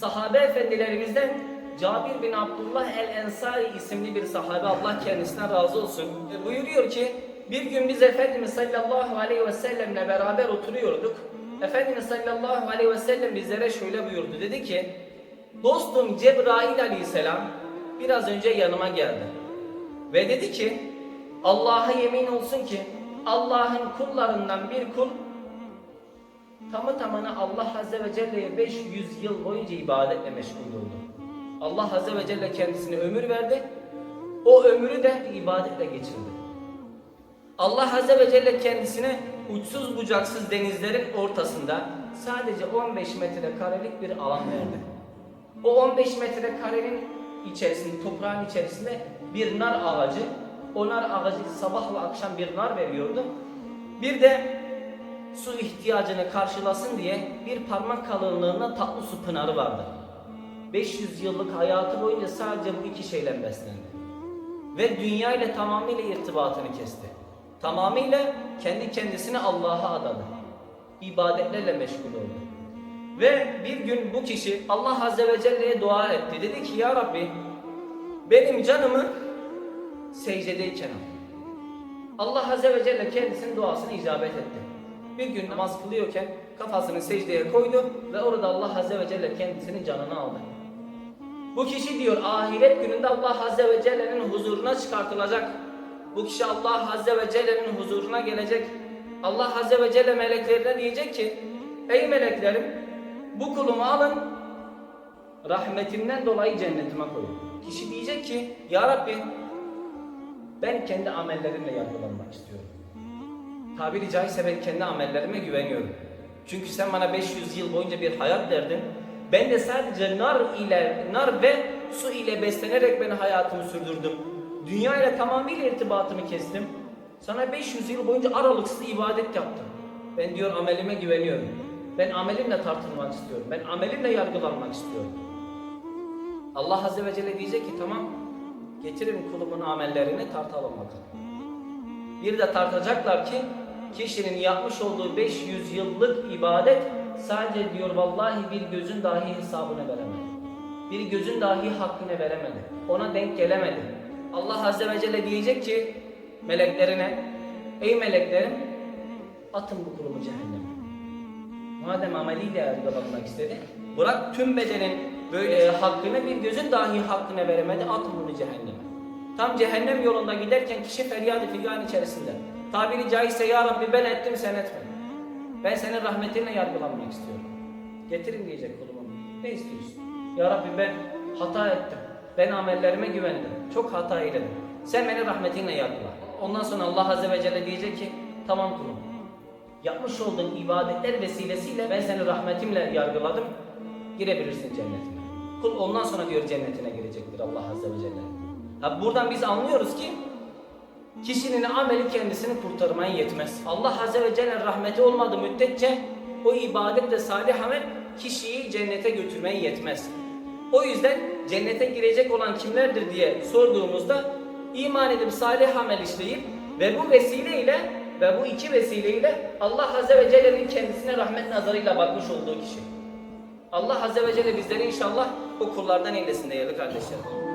sahabe efendilerimizden Cabir bin Abdullah el-Ensari isimli bir sahabe Allah kendisinden razı olsun. E, Buyuruyor ki bir gün biz Efendimiz sallallahu aleyhi ve sellemle beraber oturuyorduk. Efendimiz sallallahu aleyhi ve sellem bizlere şöyle buyurdu. Dedi ki dostum Cebrail aleyhisselam biraz önce yanıma geldi. Ve dedi ki Allah'a yemin olsun ki Allah'ın kullarından bir kul tamı tamına Allah Azze ve Celle'ye 500 yıl boyunca ibadetle meşgul oldu. Allah Azze ve Celle kendisine ömür verdi. O ömrü de ibadetle geçirdi. Allah Azze ve Celle kendisine uçsuz bucaksız denizlerin ortasında sadece 15 metrekarelik bir alan verdi. O 15 metrekarenin içerisinde, toprağın içerisinde bir nar ağacı, o nar ağacı sabah ve akşam bir nar veriyordu. Bir de su ihtiyacını karşılasın diye bir parmak kalınlığında tatlı su pınarı vardı. 500 yıllık hayatı boyunca sadece bu iki şeyle beslendi. Ve dünya ile tamamıyla irtibatını kesti. Tamamıyla kendi kendisini Allah'a adadı. İbadetlerle meşgul oldu. Ve bir gün bu kişi Allah Azze ve Celle'ye dua etti. Dedi ki ya Rabbi benim canımı secdedeyken al. Allah Azze ve Celle kendisinin duasını icabet etti. Bir gün namaz kılıyorken kafasını secdeye koydu ve orada Allah Azze ve Celle kendisinin canını aldı. Bu kişi diyor ahiret gününde Allah Azze ve Celle'nin huzuruna çıkartılacak. Bu kişi Allah Azze ve Celle'nin huzuruna gelecek. Allah Azze ve Celle meleklerine diyecek ki Ey meleklerim bu kulumu alın rahmetimden dolayı cennetime koyun. Kişi diyecek ki Ya Rabbi ben kendi amellerimle yargılanmak istiyorum. Tabiri caizse ben kendi amellerime güveniyorum. Çünkü sen bana 500 yıl boyunca bir hayat verdin. Ben de sadece nar ile nar ve su ile beslenerek ben hayatımı sürdürdüm. Dünya ile tamamıyla irtibatımı kestim. Sana 500 yıl boyunca aralıksız ibadet yaptım. Ben diyor amelime güveniyorum. Ben amelimle tartılmak istiyorum. Ben amelimle yargılanmak istiyorum. Allah Azze ve Celle diyecek ki tamam getirin kulumun amellerini tartalım bakalım. Bir de tartacaklar ki kişinin yapmış olduğu 500 yıllık ibadet sadece diyor vallahi bir gözün dahi hesabını veremedi. Bir gözün dahi hakkını veremedi. Ona denk gelemedi. Allah Azze ve Celle diyecek ki meleklerine ey meleklerim atın bu kulumu cehenneme. Madem ameliyle yargılanmak istedi bırak tüm bedenin böyle hakkını bir gözün dahi hakkını veremedi atın bunu cehenneme. Tam cehennem yolunda giderken kişi feryadı figan içerisinde. Tabiri caizse ya Rabbi ben ettim sen etme. Ben senin rahmetinle yargılanmak istiyorum. Getirin diyecek kulumun. Ne istiyorsun? Ya Rabbi ben hata ettim. Ben amellerime güvendim. Çok hata eyledim. Sen beni rahmetinle yargıla. Ondan sonra Allah Azze ve Celle diyecek ki tamam kulum. Yapmış olduğun ibadetler vesilesiyle ben seni rahmetimle yargıladım. Girebilirsin cennetime. Kul ondan sonra diyor cennetine girecektir Allah Azze ve Celle. Ha buradan biz anlıyoruz ki kişinin ameli kendisini kurtarmaya yetmez. Allah Azze ve Celle rahmeti olmadığı müddetçe o ibadet de salih amel kişiyi cennete götürmeye yetmez. O yüzden cennete girecek olan kimlerdir diye sorduğumuzda iman edip salih amel işleyip ve bu vesileyle ve bu iki vesileyle Allah Azze ve Celle'nin kendisine rahmet nazarıyla bakmış olduğu kişi. Allah Azze ve Celle bizleri inşallah o kullardan eylesin değerli kardeşlerim.